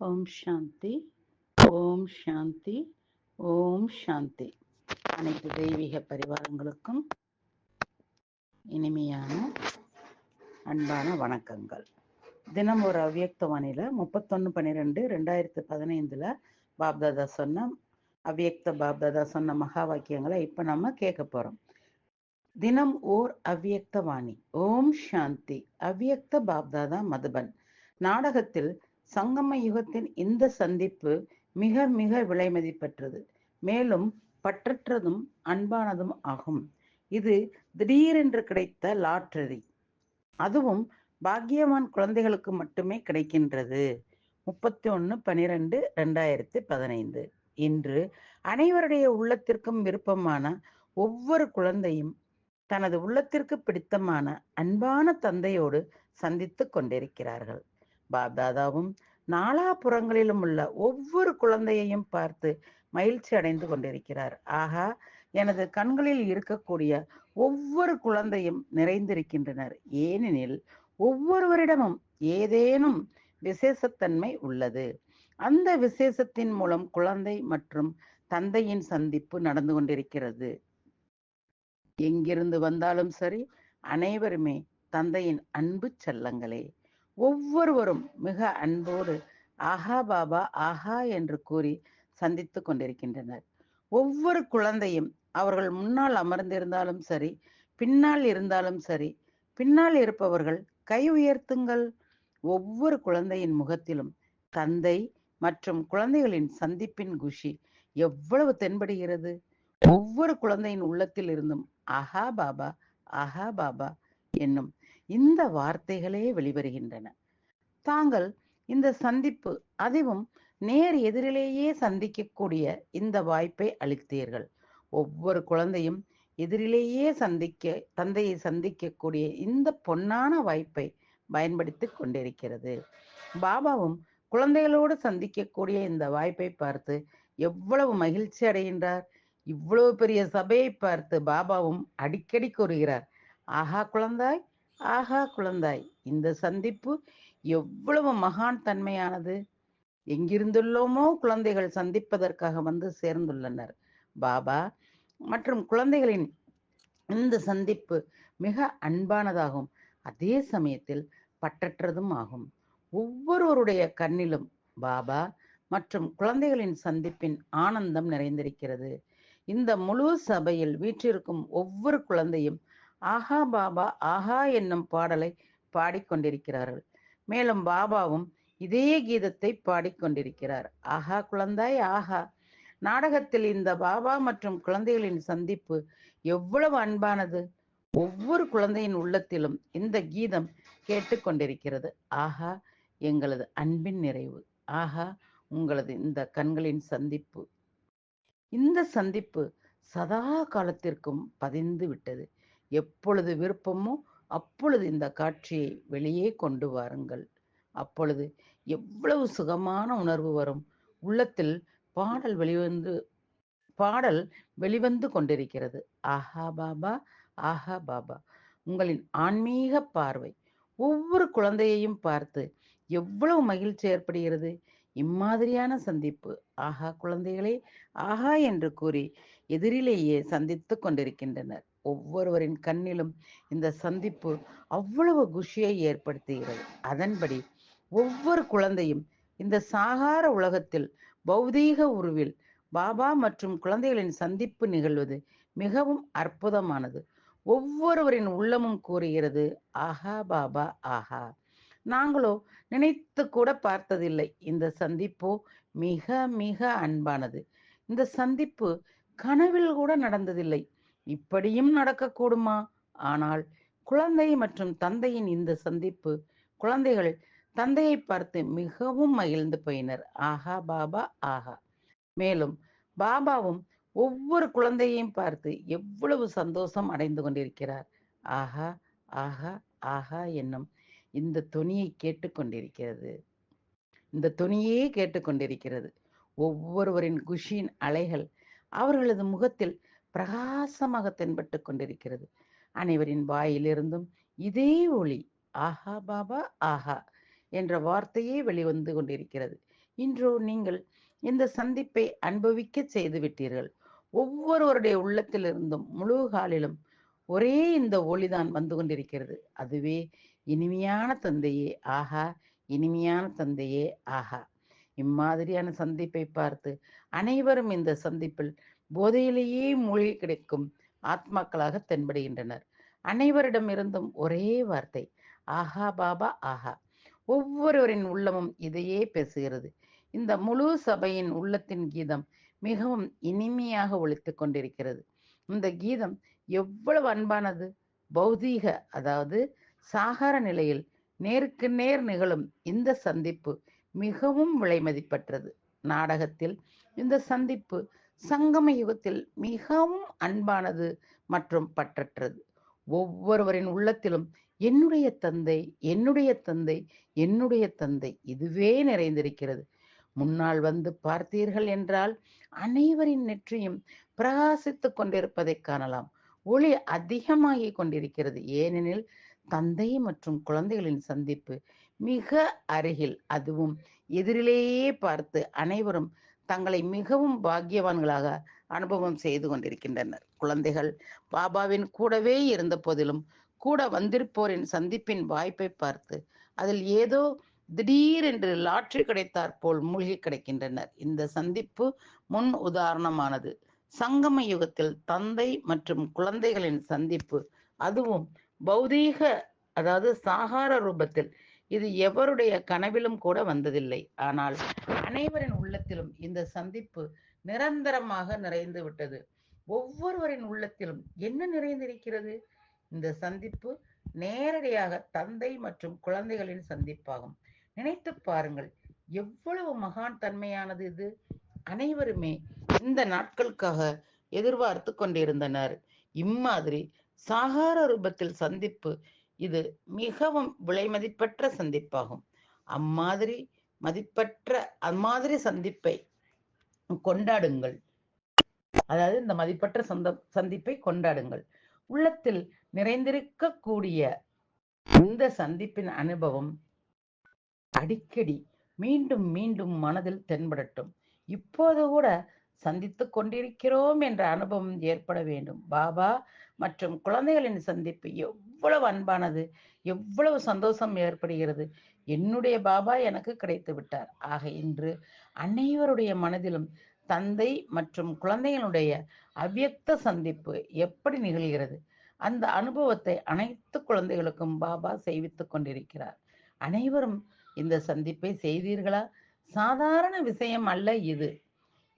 ஓம் சாந்தி. ஓம் சாந்தி. ஓம் சாந்தி. அனைத்து தெய்வீக பரிவாரங்களுக்கும் இனிமையான அன்பான வணக்கங்கள். தினம் ஒரு அவ்வியக்தவாணியில் முப்பத்தொன்னு பன்னிரெண்டு ரெண்டாயிரத்தி பதினைந்துல பாப்தாதா சொன்ன அவ்வியக்த பாப்தாதா சொன்ன மகா வாக்கியங்களை இப்ப நம்ம கேட்க போறோம். தினம் ஓர் அவ்வியக்த வாணி. ஓம் சாந்தி. அவ்வியக்த பாப்தாதா மதுபன். நாடகத்தில் சங்கம யுகத்தின் இந்த சந்திப்பு மிக மிக விலைமதிப்பற்றது மேலும் பற்றற்றதும் அன்பானதும் ஆகும். இது திடீரென்று கிடைத்த லாட்டரி. அதுவும் பாக்கியவான் குழந்தைகளுக்கு மட்டுமே கிடைக்கின்றது. முப்பத்தி ஒன்று பனிரெண்டு ரெண்டாயிரத்தி பதினைந்து. இன்று அனைவருடைய உள்ளத்திற்கும் விருப்பமான ஒவ்வொரு குழந்தையும் தனது உள்ளத்திற்கு பிடித்தமான அன்பான தந்தையோடு சந்தித்து கொண்டிருக்கிறார்கள். பாப்தாதாவும் நாலாபுறங்களிலும் உள்ள ஒவ்வொரு குழந்தையையும் பார்த்து மகிழ்ச்சி அடைந்து கொண்டிருக்கிறார். ஆகா எனது கண்களில் இருக்கக்கூடிய ஒவ்வொரு குழந்தையும் நிறைந்திருக்கின்றனர். ஏனெனில் ஒவ்வொருவரிடமும் ஏதேனும் விசேஷத்தன்மை உள்ளது. அந்த விசேஷத்தின் மூலம் குழந்தை மற்றும் தந்தையின் சந்திப்பு நடந்து கொண்டிருக்கிறது. எங்கிருந்து வந்தாலும் சரி அனைவருமே தந்தையின் அன்பு செல்லங்களே. ஒவ்வொருவரும் மிக அன்போடு ஆஹா பாபா ஆஹா என்று கூறி சந்தித்து கொண்டிருக்கின்றனர். ஒவ்வொரு குழந்தையும் அவர்கள் முன்னால் அமர்ந்திருந்தாலும் சரி பின்னால் இருந்தாலும் சரி பின்னால் இருப்பவர்கள் கை உயர்த்துங்கள். ஒவ்வொரு குழந்தையின் முகத்திலும் தந்தை மற்றும் குழந்தைகளின் சந்திப்பின் குஷி எவ்வளவு தென்படுகிறது? ஒவ்வொரு குழந்தையின் உள்ளத்தில் இருந்தும் ஆஹா பாபா ஆஹா பாபா என்னும் இந்த வார்த்தைகளே வெளிவருகின்றன. தாங்கள் இந்த சந்திப்பு அதுவும் நேர் எதிரிலேயே சந்திக்கக்கூடிய இந்த வாய்ப்பை அளித்தீர்கள். ஒவ்வொரு குழந்தையும் எதிரிலேயே சந்திக்க தந்தையை சந்திக்கக்கூடிய இந்த பொன்னான வாய்ப்பை பயன்படுத்தி கொண்டிருக்கிறது. பாபாவும் குழந்தைகளோடு சந்திக்கக்கூடிய இந்த வாய்ப்பை பார்த்து எவ்வளவு மகிழ்ச்சி அடைகின்றார். இவ்வளவு பெரிய சபையை பார்த்து பாபாவும் அடிக்கடி கூறுகிறார் ஆஹா குழந்தாய் ஆஹா குழந்தாய் இந்த சந்திப்பு எவ்வளவு மகான் தன்மையானது. எங்கிருந்துள்ளோமோ குழந்தைகள் சந்திப்பதற்காக வந்து சேர்ந்துள்ளனர். பாபா மற்றும் குழந்தைகளின் இந்த சந்திப்பு மிக அன்பானதாகும். அதே சமயத்தில் பற்றற்றதும் ஆகும். ஒவ்வொருவருடைய கண்ணிலும் பாபா மற்றும் குழந்தைகளின் சந்திப்பின் ஆனந்தம் நிறைந்திருக்கிறது. இந்த முழு சபையில் வீற்றிருக்கும் ஒவ்வொரு குழந்தையும் ஆஹா பாபா ஆஹா என்னும் பாடலை பாடிக்கொண்டிருக்கிறார்கள். மேலும் பாபாவும் இதே கீதத்தை பாடிக்கொண்டிருக்கிறார். ஆஹா குழந்தாய் ஆஹா. நாடகத்தில் இந்த பாபா மற்றும் குழந்தைகளின் சந்திப்பு எவ்வளவு அன்பானது. ஒவ்வொரு குழந்தையின் உள்ளத்திலும் இந்த கீதம் கேட்டுக்கொண்டிருக்கிறது. ஆஹா எங்களது அன்பின் நிறைவு. ஆஹா உங்களது இந்த கண்களின் சந்திப்பு. இந்த சந்திப்பு சதா காலத்திற்கும் பதிந்து விட்டது. எப்பொழுது விருப்பமோ அப்பொழுது இந்த காட்சியை வெளியே கொண்டு வாருங்கள். அப்பொழுது எவ்வளவு சுகமான உணர்வு வரும். உள்ளத்தில் பாடல் வெளிவந்து பாடல் வெளிவந்து கொண்டிருக்கிறது. ஆஹா பாபா ஆஹா பாபா. உங்களின் ஆன்மீக பார்வை. ஒவ்வொரு குழந்தையையும் பார்த்து எவ்வளவு மகிழ்ச்சி ஏற்படுகிறது. இம்மாதிரியான சந்திப்பு. ஆஹா குழந்தைகளே ஆஹா என்று கூறி எதிரிலேயே சந்தித்து கொண்டிருக்கின்றனர். ஒவ்வொருவரின் கண்ணிலும் இந்த சந்திப்பு அவ்வளவு குஷியை ஏற்படுத்துகிறது. அதன்படி ஒவ்வொரு குழந்தையும் இந்த சாகார உலகத்தில் பௌதீக உருவில் பாபா மற்றும் குழந்தைகளின் சந்திப்பு நிகழ்வது மிகவும் அற்புதமானது. ஒவ்வொருவரின் உள்ளமும் கூறுகிறது ஆஹா பாபா ஆஹா. நாங்களோ நினைத்து கூட பார்த்ததில்லை. இந்த சந்திப்போ மிக மிக அன்பானது. இந்த சந்திப்பு கனவில் கூட நடந்ததில்லை. இப்படியும் நடக்கக்கூடுமா? ஆனால் குழந்தை மற்றும் தந்தையின் இந்த சந்திப்பு குழந்தைகள் தந்தையை பார்த்து மிகவும் மகிழ்ந்து போயினர். ஆஹா பாபா ஆஹா. மேலும் பாபாவும் ஒவ்வொரு குழந்தையையும் பார்த்து எவ்வளவு சந்தோஷம் அடைந்து கொண்டிருக்கிறார். ஆஹா ஆஹா ஆஹா என்னும் இந்த துணியை கேட்டுக்கொண்டிருக்கிறது இந்த துணியே கேட்டுக்கொண்டிருக்கிறது ஒவ்வொருவரின் குஷியின் அலைகள் அவர்களது முகத்தில் பிரகாசமாக தென்பட்டு கொண்டிருக்கிறது. அனைவரின் வாயிலிருந்தும் இதே ஒளி ஆஹா பாபா ஆஹா என்ற வார்த்தையே வெளிவந்து கொண்டிருக்கிறது. இன்றோ நீங்கள் இந்த சந்திப்பை அனுபவிக்க செய்து விட்டீர்கள். ஒவ்வொருவருடைய உள்ளத்திலிருந்தும் முழு காலிலும் ஒரே இந்த ஒளிதான் வந்து கொண்டிருக்கிறது. அதுவே இனிமையான தந்தையே ஆஹா இனிமையான தந்தையே ஆஹா. இம்மாதிரியான சந்திப்பை பார்த்து அனைவரும் இந்த சந்திப்பில் போதையிலேயே மூழ்கி கிடைக்கும் ஆத்மாக்களாக தென்படுகின்றனர். அனைவரிடமிருந்தும் ஒரே வார்த்தை ஆஹா பாபா ஆஹா. ஒவ்வொருவரின் உள்ளமும் இதையே பேசுகிறது. இந்த முழு சபையின் உள்ளத்தின் கீதம் மிகவும் இனிமையாக ஒழித்துக் கொண்டிருக்கிறது. இந்த கீதம் எவ்வளவு அன்பானது! பௌதீக அதாவது சாகார நிலையில் நேருக்கு நேர் நிகழும் இந்த சந்திப்பு மிகவும் விலைமதிப்பற்றது நாடகத்தில் இந்த சந்திப்பு சங்கம யுகத்தில் மிகவும் அன்பானது மற்றும் பற்றற்றது. ஒவ்வொருவரின் உள்ளத்திலும் என்னுடைய தந்தை என்னுடைய தந்தை என்னுடைய தந்தை இதுவே நிறைந்திருக்கிறது. முன்னால் வந்து பார்த்தீர்கள் என்றால் அனைவரின் நெற்றியும் பிரகாசித்துக் கொண்டிருப்பதை காணலாம். ஒளி அதிகமாகிக் கொண்டிருக்கிறது. ஏனெனில் தந்தை மற்றும் குழந்தைகளின் சந்திப்பு மிக அருகில் அதுவும் எதிரிலேயே பார்த்து அனைவரும் தங்களை மிகவும் பாக்கியவான்களாக அனுபவம் செய்து கொண்டிருக்கின்றனர். குழந்தைகள் பாபாவின் கூடவே இருந்த போதிலும் கூட வந்திருப்போரின் சந்திப்பின் வாய்ப்பை பார்த்து அதில் ஏதோ திடீரென்று லாட்ரி கிடைத்தாற் போல் மூழ்கி கிடைக்கின்றனர். இந்த சந்திப்பு முன் உதாரணமானது. சங்கம யுகத்தில் தந்தை மற்றும் குழந்தைகளின் சந்திப்பு அதுவும் பௌதீக அதாவது சாகார ரூபத்தில். இது எவருடைய கனவிலும் கூட வந்ததில்லை. ஆனால் அனைவரின் உள்ளத்திலும் இந்த சந்திப்பு நிரந்தரமாக நிறைந்து விட்டது. ஒவ்வொருவரின் உள்ளத்திலும் என்ன நிறைந்திருக்கிறது? இந்த சந்திப்பு நேரடியாக தந்தை மற்றும் குழந்தைகளின் சந்திப்பாகும். நினைத்து பாருங்கள் எவ்வளவு மகான் தன்மையானது இது. அனைவருமே இந்த நாட்களுக்காக எதிர்பார்த்து கொண்டிருந்தனர். இம்மாதிரி சாகார ரூபத்தில் சந்திப்பு இது மிகவும் விலைமதிப்பற்ற சந்திப்பாகும். அம்மாதிரி மதிப்பற்ற அம்மாதிரி சந்திப்பை கொண்டாடுங்கள். அதாவது இந்த மதிப்பற்ற சந்த சந்திப்பை கொண்டாடுங்கள். உள்ளத்தில் நிறைந்திருக்கக்கூடிய இந்த சந்திப்பின் அனுபவம் அடிக்கடி மீண்டும் மீண்டும் மனதில் தென்படட்டும். இப்போது கூட சந்தித்து கொண்டிருக்கிறோம் என்ற அனுபவம் ஏற்பட வேண்டும். பாபா மற்றும் குழந்தைகளின் சந்திப்பு எவ்வளவு அன்பானது எவ்வளவு சந்தோஷம் ஏற்படுகிறது. என்னுடைய பாபா எனக்கு கிடைத்து விட்டார். ஆக இன்று அனைவருடைய மனதிலும் தந்தை மற்றும் குழந்தைகளுடைய அவ்யக்த சந்திப்பு எப்படி நிகழ்கிறது? அந்த அனுபவத்தை அனைத்து குழந்தைகளுக்கும் பாபா செய்வித்துக் கொண்டிருக்கிறார். அனைவரும் இந்த சந்திப்பை செய்தீர்களா? சாதாரண விஷயம் அல்ல இது.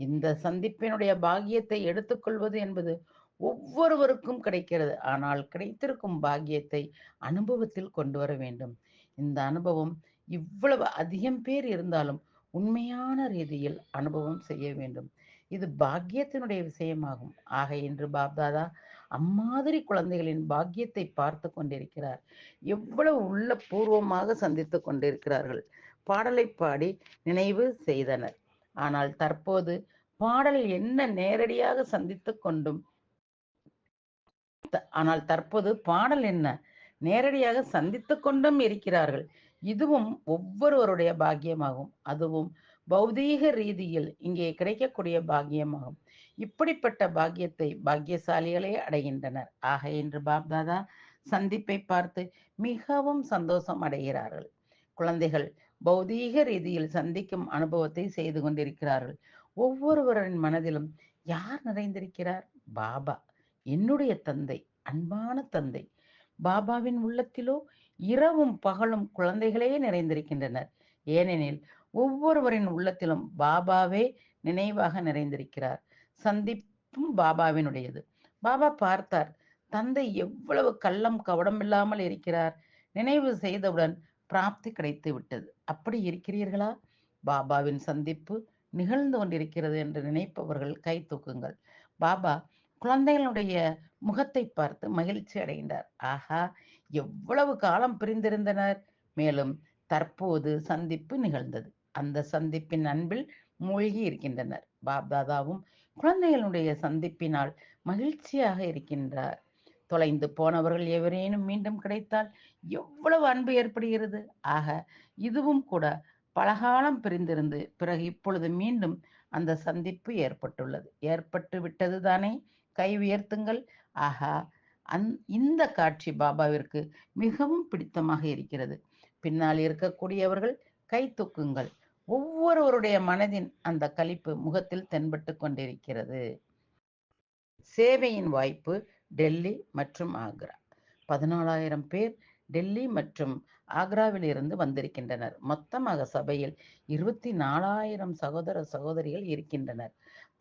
இந்த சந்திப்பினுடைய பாக்கியத்தை எடுத்துக்கொள்வது என்பது ஒவ்வொருவருக்கும் கிடைக்கிறது. ஆனால் கிடைத்திருக்கும் பாக்கியத்தை அனுபவத்தில் கொண்டு வர வேண்டும். இந்த அனுபவம் இவ்வளவு அதிகம் பேர் இருந்தாலும் உண்மையான ரீதியில் அனுபவம் செய்ய வேண்டும். இது பாக்கியத்தினுடைய விஷயமாகும். ஆக இன்று பாப்தாதா அம்மாதிரி குழந்தைகளின் பாக்கியத்தை பார்த்து கொண்டிருக்கிறார். எவ்வளவு உள்ள பூர்வமாக சந்தித்து கொண்டிருக்கிறார்கள். பாடலை பாடி நினைவு செய்தனர். ஆனால் தற்போது பாடல் என்ன நேரடியாக சந்தித்து கொண்டும் ஆனால் தற்போது பாடல் என்ன நேரடியாக சந்தித்து கொண்டும் இருக்கிறார்கள். இதுவும் ஒவ்வொருவருடைய பாக்கியமாகும். அதுவும் பௌதீக ரீதியில் இங்கே கிடைக்கக்கூடிய பாக்கியமாகும். இப்படிப்பட்ட பாக்கியத்தை பாக்கியசாலிகளே அடைகின்றனர். ஆக இன்று பாப்தாதா சந்திப்பை பார்த்து மிகவும் சந்தோஷம் அடைகிறார்கள். குழந்தைகள் பௌதீக ரீதியில் சந்திக்கும் அனுபவத்தை செய்து கொண்டிருக்கிறார்கள். ஒவ்வொருவரின் மனதிலும் யார் நிறைந்திருக்கிறார்? பாபா என்னுடைய தந்தை அன்பான தந்தை பாபாவின் உள்ளத்திலோ இரவும் பகலும் குழந்தைகளே நிறைந்திருக்கின்றனர். ஏனெனில் ஒவ்வொருவரின் உள்ளத்திலும் பாபாவே நினைவாக நிறைந்திருக்கிறார். சந்திப்பும் பாபாவினுடையது. பாபா பார்த்தார் தந்தை எவ்வளவு கள்ளம் கவடம் இல்லாமல் இருக்கிறார். நினைவு செய்தவுடன் பிராப்தி கிடைத்து விட்டது. அப்படி இருக்கிறீர்களா பாபாவின் சந்திப்பு நிகழ்ந்து கொண்டிருக்கிறது என்று நினைப்பவர்கள் கை தூக்குங்கள். பாபா குழந்தைகளுடைய முகத்தை பார்த்து மகிழ்ச்சி அடைகின்றார் ஆஹா எவ்வளவு காலம் பிரிந்திருந்தனர். மேலும் தற்போது சந்திப்பு நிகழ்ந்தது. அந்த சந்திப்பின் அன்பில் மூழ்கி இருக்கின்றனர். பாப்தாதாவும் குழந்தைகளுடைய சந்திப்பினால் மகிழ்ச்சியாக இருக்கின்றார். தொலைந்து போனவர்கள் எவரேனும் மீண்டும் கிடைத்தால் எவ்வளவு அன்பு ஏற்படுகிறது. ஆக இதுவும் கூட பலகாலம் பிரிந்திருந்து பிறகு இப்பொழுது மீண்டும் அந்த சந்திப்பு ஏற்பட்டுள்ளது. ஏற்பட்டு விட்டது தானே? கை உயர்த்துங்கள். ஆகா அந் இந்த காட்சி பாபாவிற்கு மிகவும் பிடித்தமாக இருக்கிறது. பின்னால் இருக்கக்கூடியவர்கள் கை தூக்குங்கள். ஒவ்வொருவருடைய மனதின் அந்த கலிப்பு முகத்தில் தென்பட்டு கொண்டிருக்கிறது. சேவையின் வாய்ப்பு டெல்லி மற்றும் ஆக்ரா. பதினாலாயிரம் பேர் டெல்லி மற்றும் ஆக்ராவில் இருந்து வந்திருக்கின்றனர். மொத்தமாக சபையில் இருபத்தி நாலாயிரம் சகோதர சகோதரிகள் இருக்கின்றனர்.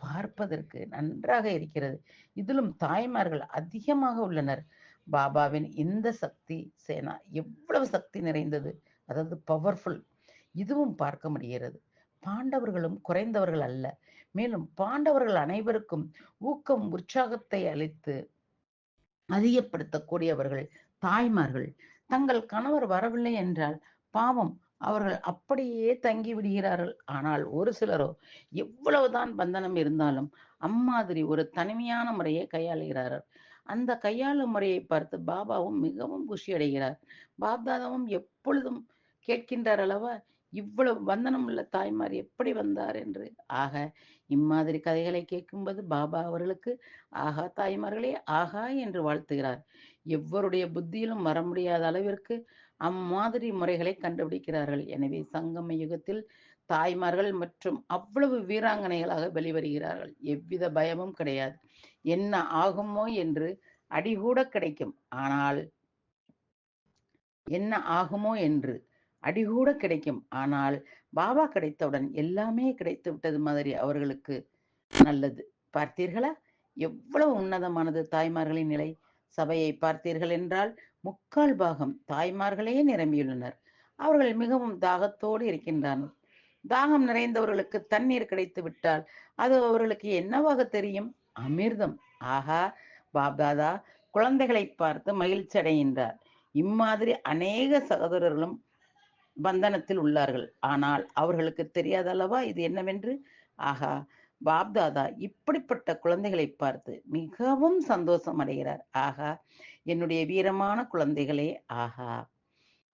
பார்ப்பதற்கு நன்றாக இருக்கிறது. இதிலும் தாய்மார்கள் அதிகமாக உள்ளனர். பாபாவின் இந்த சக்தி சேனா எவ்வளவு சக்தி நிறைந்தது. அதாவது பவர்ஃபுல் இதுவும் பார்க்க முடிகிறது. பாண்டவர்களும் குறைந்தவர்கள் அல்ல. மேலும் பாண்டவர்கள் அனைவருக்கும் ஊக்கம் உற்சாகத்தை அளித்து அதிகப்படுத்தக்கூடியவர்கள் தாய்மார்கள். தங்கள் கணவர் வரவில்லை என்றால் பாவம் அவர்கள் அப்படியே தங்கி விடுகிறார்கள். ஆனால் ஒரு சிலரோ எவ்வளவுதான் பந்தனம் இருந்தாலும் அம்மாதிரி ஒரு தனிமையான முறையை கையாளுகிறார்கள். அந்த கையாளும் முறையை பார்த்து பாபாவும் மிகவும் குஷி அடைகிறார். பாப்தாதாவும் எப்பொழுதும் கேட்கின்றார் அளவா இவ்வளவு பந்தனம் உள்ள தாய்மார் எப்படி வந்தார் என்று. ஆக இம்மாதிரி கதைகளை கேட்கும்போது பாபா அவர்களுக்கு ஆகா தாய்மார்களே ஆகா என்று வாழ்த்துகிறார். எவருடைய புத்தியிலும் வர முடியாத அளவிற்கு அம்மாதிரி முறைகளை கண்டுபிடிக்கிறார்கள். எனவே சங்கம யுகத்தில் தாய்மார்கள் மற்றும் அவ்வளவு வீராங்கனைகளாக வெளிவருகிறார்கள். எவ்வித பயமும் கிடையாது. என்ன ஆகுமோ என்று அடிகூட கிடைக்கும். ஆனால் என்ன ஆகுமோ என்று அடிகூட கிடைக்கும். ஆனால் பாபா கிடைத்தவுடன் எல்லாமே கிடைத்து விட்டது மாதிரி அவர்களுக்கு நல்லது. பார்த்தீர்களா? எவ்வளவு உன்னதமானது தாய்மார்களின் நிலை. சபையை பார்த்தீர்கள் என்றால் முக்கால் பாகம் தாய்மார்களே நிரம்பியுள்ளனர். அவர்கள் மிகவும் தாகத்தோடு இருக்கின்றனர் தாகம் நிறைந்தவர்களுக்கு தண்ணீர் கிடைத்து விட்டால் அது அவர்களுக்கு என்னவாக தெரியும்? அமிர்தம். ஆகா பாப்தாதா குழந்தைகளை பார்த்து மகிழ்ச்சி அடைகின்றார். இம்மாதிரி அநேக சகோதரர்களும் பந்தனத்தில் உள்ளார்கள். ஆனால் அவர்களுக்கு தெரியாதல்லவா இது என்னவென்று? ஆகா பாப்தாதா இப்படிப்பட்ட குழந்தைகளை பார்த்து மிகவும் சந்தோஷம் அடைகிறார். ஆகா என்னுடைய வீரமான குழந்தைகளே ஆகா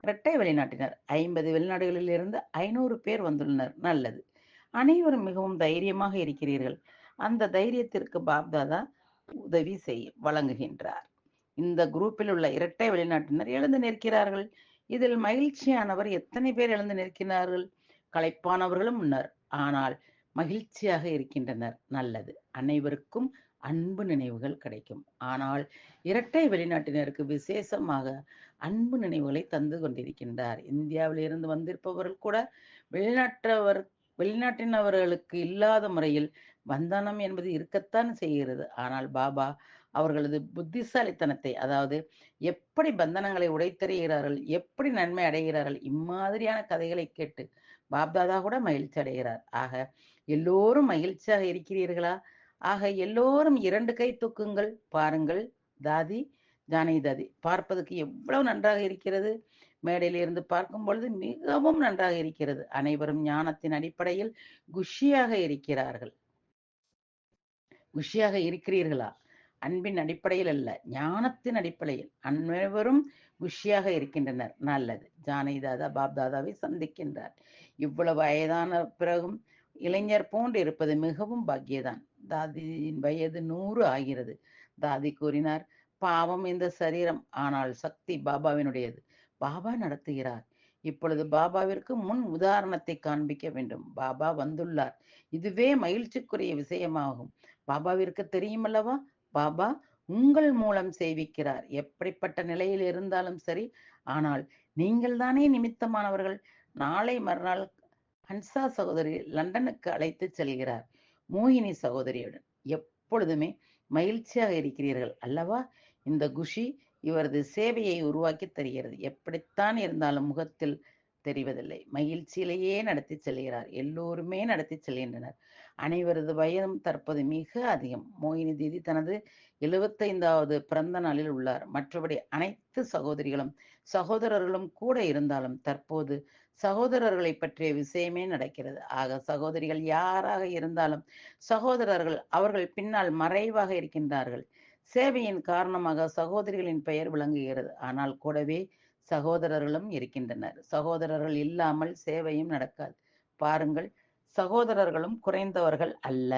இரட்டை வெளிநாட்டினர். ஐம்பது வெளிநாடுகளில் இருந்து ஐநூறு பேர் வந்துள்ளனர். நல்லது. அனைவரும் மிகவும் தைரியமாக இருக்கிறீர்கள். அந்த தைரியத்திற்கு பாப்தாதா உதவி செய் வழங்குகின்றார். இந்த குரூப்பில் உள்ள இரட்டை வெளிநாட்டினர் எழுந்து நிற்கிறார்கள். இதில் மகிழ்ச்சியானவர் எத்தனை பேர் எழுந்து நிற்கிறார்கள்? களைப்பானவர்களும் முன்னர். ஆனால் மகிழ்ச்சியாக இருக்கின்றனர். நல்லது. அனைவருக்கும் அன்பு நினைவுகள் கிடைக்கும். ஆனால் இரட்டை வெளிநாட்டினருக்கு விசேஷமாக அன்பு நினைவுகளை தந்து கொண்டிருக்கின்றார். இந்தியாவில் இருந்து வந்திருப்பவர்கள் கூட வெளிநாட்டவர் வெளிநாட்டினவர்களுக்கு இல்லாத முறையில் வந்தனம் என்பது இருக்கத்தான் செய்கிறது. ஆனால் பாபா அவர்களது புத்திசாலித்தனத்தை அதாவது எப்படி பந்தனங்களை உடைத்தெறிகிறார்கள் எப்படி நன்மை அடைகிறார்கள் இம்மாதிரியான கதைகளை கேட்டு பாப்தாதா கூட மகிழ்ச்சி அடைகிறார். ஆக எல்லோரும் மகிழ்ச்சியாக இருக்கிறீர்களா? ஆக எல்லோரும் இரண்டு கை தூக்குங்கள். பாருங்கள் தாதி ஜானகி தாதி பார்ப்பதற்கு எவ்வளவு நன்றாக இருக்கிறது. மேடையில் இருந்து பார்க்கும் பொழுது மிகவும் நன்றாக இருக்கிறது. அனைவரும் ஞானத்தின் அடிப்படையில் குஷியாக இருக்கிறார்கள். குஷியாக இருக்கிறீர்களா? அன்பின் அடிப்படையில் அல்ல ஞானத்தின் அடிப்படையில். அனைவரும் குஷியாக இருக்கின்றனர். நல்லது. ஜானகி தாதா பாப் தாதாவை சந்திக்கின்றார். இவ்வளவு வயதான பிறகும் இளைஞர் போன்று இருப்பது மிகவும் பாக்கியதான். தாதியின் வயது நூறு ஆகிறது. தாதி கூறினார் பாவம் இந்த சரீரம் ஆனால் சக்தி பாபாவினுடையது. பாபா நடத்துகிறார். இப்பொழுது பாபாவிற்கு முன் உதாரணத்தை காண்பிக்க வேண்டும். பாபா வந்துள்ளார். இதுவே மகிழ்ச்சிக்குரிய விஷயமாகும். பாபாவிற்கு தெரியுமல்லவா? பாபா உங்கள் மூலம் செய்விக்கிறார் எப்படிப்பட்ட நிலையில் இருந்தாலும் சரி ஆனால் நீங்கள் தானே நிமித்தமானவர்கள். நாளை மறுநாள் ஹன்சா சகோதரி லண்டனுக்கு அழைத்து செல்கிறார். மோகினி சகோதரியுடன். எப்பொழுதுமே மகிழ்ச்சியாக இருக்கிறீர்கள் அல்லவா? இந்த குஷி இவரது சேவையை உருவாக்கி தருகிறது. எப்படித்தான் இருந்தாலும் முகத்தில் தெரிவதில்லை. மகிழ்ச்சியிலேயே நடத்தி செல்கிறார். எல்லோருமே நடத்தி செல்கின்றனர். அனைவரது வயதும் தற்போது மிக அதிகம். மோகினி தீதி தனது எழுபத்தைந்தாவது பிறந்த நாளில் உள்ளார். மற்றபடி அனைத்து சகோதரிகளும் சகோதரர்களும் கூட இருந்தாலும் தற்போது சகோதரர்களை பற்றிய விஷயமே நடக்கிறது. ஆக சகோதரிகள் யாராக இருந்தாலும் சகோதரர்கள் அவர்கள் பின்னால் மறைவாக இருக்கின்றார்கள். சேவையின் காரணமாக சகோதரிகளின் பெயர் விளங்குகிறது. ஆனால் கூடவே சகோதரர்களும் இருக்கின்றனர். சகோதரர்கள் இல்லாமல் சேவையும் நடக்காது. பாருங்கள் சகோதரர்களும் குறைந்தவர்கள் அல்ல.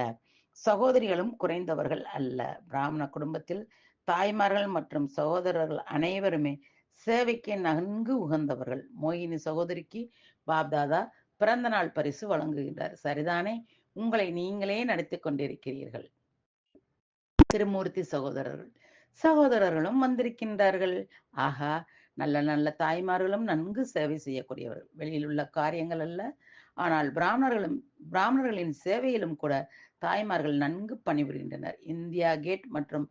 சகோதரிகளும் குறைந்தவர்கள் அல்ல. பிராமண குடும்பத்தில் தாய்மார்கள் மற்றும் சகோதரர்கள் அனைவருமே சேவைக்கு நன்கு உகந்தவர்கள். மோகினி சகோதரிக்கு பாப்தாதா பிறந்த நாள் பரிசு வழங்குகின்றார். சரிதானே? உங்களை நீங்களே நடத்தி கொண்டிருக்கிறீர்கள். திருமூர்த்தி சகோதரர்கள். சகோதரர்களும் வந்திருக்கின்றார்கள். ஆகா நல்ல நல்ல தாய்மார்களும் நன்கு சேவை செய்யக்கூடியவர்கள். வெளியில் உள்ள காரியங்கள் அல்ல. ஆனால் பிராமணர்களும் பிராமணர்களின் சேவையிலும் கூட தாய்மார்கள் நன்கு பணிபுரிகின்றனர். இந்தியா கேட் மற்றும்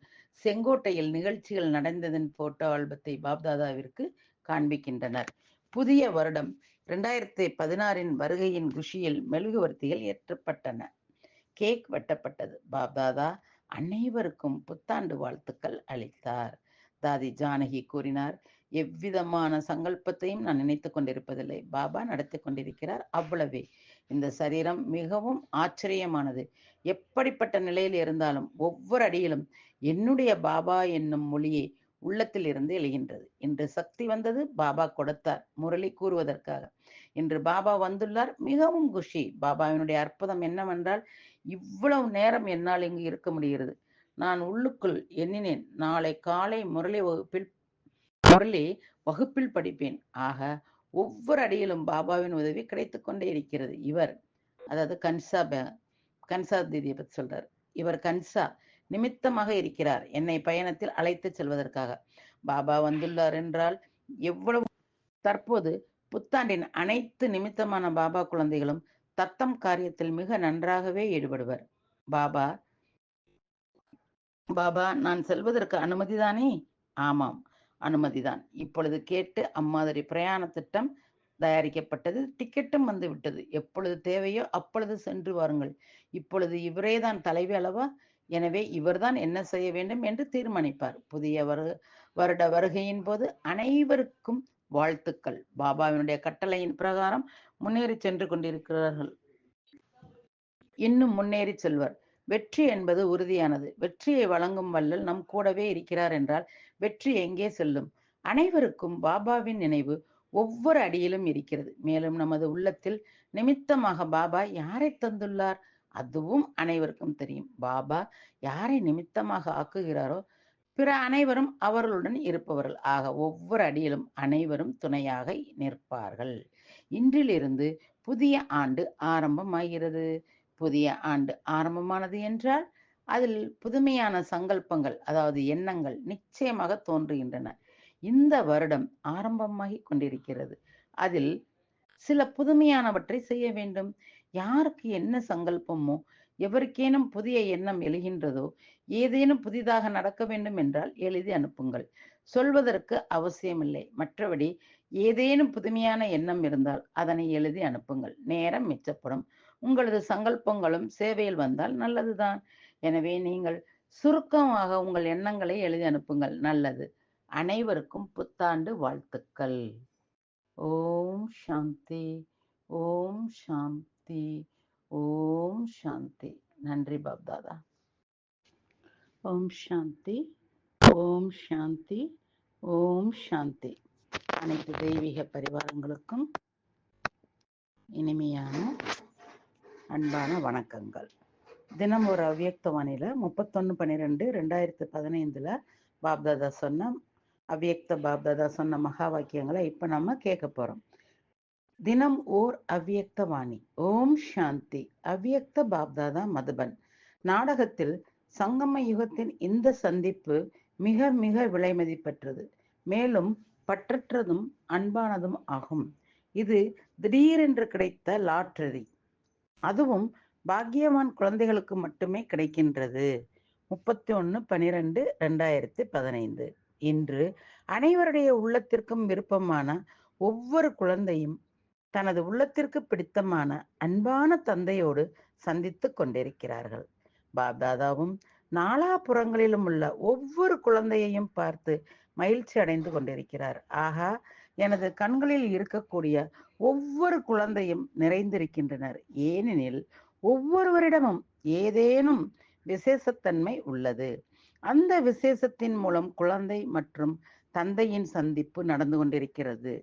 செங்கோட்டையில் நிகழ்ச்சிகள் நடந்ததன் போட்டோ ஆல்பத்தை பாப்தாதாவிற்கு காண்பிக்கின்றனர். புதிய வருடம் இரண்டாயிரத்தி பதினாறின் வருகையின் குஷியில் மெழுகுவர்த்திகள் ஏற்றப்பட்டன. கேக் வெட்டப்பட்டது. பாப்தாதா அனைவருக்கும் புத்தாண்டு வாழ்த்துக்கள் அளித்தார். தாதி ஜானகி கூறினார் எவ்விதமான சங்கல்பத்தையும் நான் நினைத்து கொண்டிருப்பதில்லை. பாபா நடத்தி கொண்டிருக்கிறார் அவ்வளவே. இந்த சரீரம் மிகவும் ஆச்சரியமானது. எப்படிப்பட்ட நிலையில் இருந்தாலும் ஒவ்வொரு அடியிலும் என்னுடைய பாபா என்னும் மொழியை உள்ளத்தில் இருந்து எழுகின்றது. இன்று சக்தி வந்தது பாபா கொடுத்தார். முரளி கூறுவதற்காக. இன்று பாபா வந்துள்ளார். மிகவும் குஷி. பாபாவினுடைய அற்புதம் என்னவென்றால் இவ்வளவு நேரம் என்னால் இங்கு இருக்க முடிகிறது. நான் உள்ளுக்குள் எண்ணினேன். நாளை காலை முரளி வகுப்பில் முரளி வகுப்பில் படிப்பேன். ஆக ஒவ்வொரு அடியிலும் பாபாவின் உதவி கிடைத்து கொண்டே இருக்கிறது. இவர் அதாவது கன்சா கன்சா தீதியை பற்றி சொல்றார். இவர் கன்சா நிமித்தமாக இருக்கிறார். என்னை பயணத்தில் அழைத்து செல்வதற்காக. பாபா வந்துள்ளார் என்றால் எவ்வளவு தற்போது புத்தாண்டின் அனைத்து நிமித்தமான பாபா குழந்தைகளும் தத்தம் காரியத்தில் மிக நன்றாகவே ஈடுபடுவர். பாபா பாபா நான் செல்வதற்கு அனுமதிதானே? ஆமாம் அனுமதிதான். இப்பொழுது கேட்டு அம்மாதிரி பிரயாண திட்டம் தயாரிக்கப்பட்டது. டிக்கெட்டும் வந்து விட்டது. எப்பொழுது தேவையோ அப்பொழுது சென்று வாருங்கள். இப்பொழுது இவரே தான் தலைவி அளவா எனவே இவர்தான் என்ன செய்ய வேண்டும் என்று தீர்மானிப்பார். புதிய வரு வருட வருகையின் போது அனைவருக்கும் வாழ்த்துக்கள். பாபாவினுடைய கட்டளையின் பிரகாரம் முன்னேறி சென்று கொண்டிருக்கிறார்கள். இன்னும் முன்னேறி செல்வர். வெற்றி என்பது உறுதியானது. வெற்றியை வழங்கும் வல்லல் நம் கூடவே இருக்கிறார் என்றால் வெற்றி எங்கே செல்லும்? அனைவருக்கும் பாபாவின் நினைவு ஒவ்வொரு அடியிலும் இருக்கிறது. மேலும் நமது உள்ளத்தில் நிமித்தமாக பாபா யாரை தந்துள்ளார்? அதுவும் அனைவருக்கும் தெரியும். பாபா யாரை நிமித்தமாக ஆக்குகிறாரோ பிற அனைவரும் அவர்களுடன் இருப்பவர்கள். ஆக ஒவ்வொரு அடியிலும் அனைவரும் துணையாக நிற்பார்கள். இன்றிலிருந்து புதிய ஆண்டு ஆரம்பமாகிறது. புதிய ஆண்டு ஆரம்பமானது என்றால் அதில் புதுமையான சங்கல்பங்கள் அதாவது எண்ணங்கள் நிச்சயமாக தோன்றுகின்றன. இந்த வருடம் ஆரம்பமாகி கொண்டிருக்கிறது. அதில் சில புதுமையானவற்றை செய்ய வேண்டும். யாருக்கு என்ன சங்கல்பமோ எவருக்கேனும் புதிய எண்ணம் எழுகின்றதோ ஏதேனும் புதிதாக நடக்க வேண்டும் என்றால் எழுதி அனுப்புங்கள். சொல்வதற்கு அவசியமில்லை. மற்றபடி ஏதேனும் புதுமையான எண்ணம் இருந்தால் அதனை எழுதி அனுப்புங்கள். நேரம் மிச்சப்படும். உங்களது சங்கல்பங்களும் சேவையில் வந்தால் நல்லதுதான். எனவே நீங்கள் சுருக்கமாக உங்கள் எண்ணங்களை எழுதி அனுப்புங்கள். நல்லது. அனைவருக்கும் புத்தாண்டு வாழ்த்துக்கள். ஓம் சாந்தி. ஓம் சாந்தி. ஓம் சாந்தி. நன்றி பாப்தாதா ஓம் சாந்தி ஓம் சாந்தி ஓம் சாந்தி. அனைத்து தெய்வீக பரிவாரங்களுக்கும் இனிமையான அன்பான வணக்கங்கள். தினம் ஒரு அவ்வியக்தவானில முப்பத்தொன்னு பன்னிரெண்டு ரெண்டாயிரத்தி பதினைந்துல பாப்தாதா சொன்ன அவ்வியக்த பாப்தாதா சொன்ன மகா வாக்கியங்களை இப்ப நம்ம கேட்க போறோம். தினம் ஓர் அவ்வியக்த வாணி ஓம் சாந்தி. அவ்வியக்த பாப்தாதா மதுபன். நாடகத்தில் சங்கம யுகத்தின் இந்த சந்திப்பு மிக மிக விலை மதிப்பற்றது. மேலும் பற்றற்றதும் அன்பானதும் ஆகும். இது திடீரென்று கிடைத்த லாட்டரி. அதுவும் பாக்கியவான் குழந்தைகளுக்கு மட்டுமே கிடைக்கின்றது. முப்பத்தி ஒன்று பனிரெண்டு ரெண்டாயிரத்தி பதினைந்து. இன்று அனைவருடைய உள்ளத்திற்கும் விருப்பமான ஒவ்வொரு குழந்தையும் தனது உள்ளத்திற்கு பிடித்தமான அன்பான தந்தையோடு சந்தித்து கொண்டிருக்கிறார்கள். பாப்தாதாவும் நாலாபுறங்களிலும் உள்ள ஒவ்வொரு குழந்தையையும் பார்த்து மகிழ்ச்சி அடைந்து கொண்டிருக்கிறார். ஆகா எனது கண்களில் இருக்கக்கூடிய ஒவ்வொரு குழந்தையும் நிறைந்திருக்கின்றனர். ஏனெனில் ஒவ்வொருவரிடமும் ஏதேனும் விசேஷத்தன்மை உள்ளது. அந்த விசேஷத்தின் மூலம் குழந்தை மற்றும் தந்தையின் சந்திப்பு நடந்து கொண்டிருக்கிறது.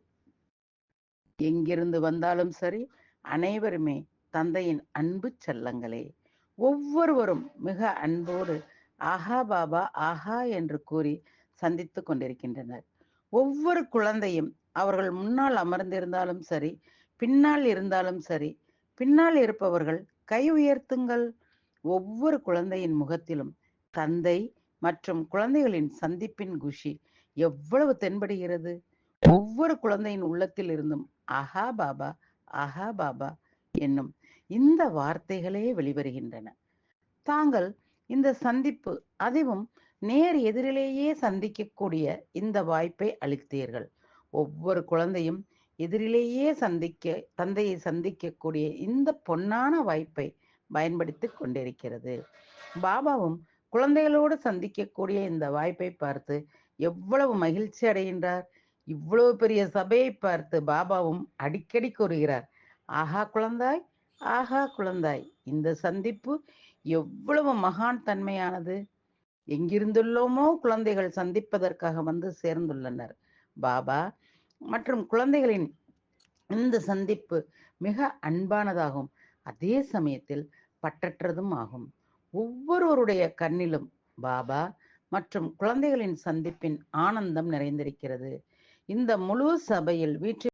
எங்கிருந்து வந்தாலும் சரி அனைவருமே தந்தையின் அன்பு செல்லங்களே. ஒவ்வொருவரும் மிக அன்போடு ஆஹா பாபா ஆஹா என்று கூறி சந்தித்து கொண்டிருக்கின்றனர். ஒவ்வொரு குழந்தையும் அவர்கள் முன்னால் அமர்ந்திருந்தாலும் சரி பின்னால் இருந்தாலும் சரி பின்னால் இருப்பவர்கள் கை உயர்த்துங்கள். ஒவ்வொரு குழந்தையின் முகத்திலும் தந்தை மற்றும் குழந்தைகளின் சந்திப்பின் குஷி எவ்வளவு தென்படுகிறது? ஒவ்வொரு குழந்தையின் உள்ளத்தில் இருந்தும் அஹா பாபா அஹா பாபா என்னும் இந்த வார்த்தைகளே வெளிவருகின்றன. தாங்கள் இந்த சந்திப்பு அதுவும் நேர் எதிரிலேயே சந்திக்கக்கூடிய இந்த வாய்ப்பை அளித்தீர்கள். ஒவ்வொரு குழந்தையும் எதிரிலேயே சந்திக்க தந்தையை சந்திக்கக்கூடிய இந்த பொன்னான வாய்ப்பை பயன்படுத்தி கொண்டிருக்கிறது. பாபாவும் குழந்தைகளோடு சந்திக்கக்கூடிய இந்த வாய்ப்பை பார்த்து எவ்வளவு மகிழ்ச்சி அடைகின்றார் இவ்வளவு பெரிய சபையை பார்த்து பாபாவும் அடிக்கடி கூறுகிறார் ஆஹா குழந்தாய் ஆஹா குழந்தாய் இந்த சந்திப்பு எவ்வளவு மகான் தன்மையானது. எங்கிருந்துள்ளோமோ குழந்தைகள் சந்திப்பதற்காக வந்து சேர்ந்துள்ளனர். பாபா மற்றும் குழந்தைகளின் இந்த சந்திப்பு மிக அன்பானதாகும். அதே சமயத்தில் பற்றற்றதும் ஆகும். ஒவ்வொருவருடைய கண்ணிலும் பாபா மற்றும் குழந்தைகளின் சந்திப்பின் ஆனந்தம் நிறைந்திருக்கிறது. இந்த முழு சபையில் வீட்டில்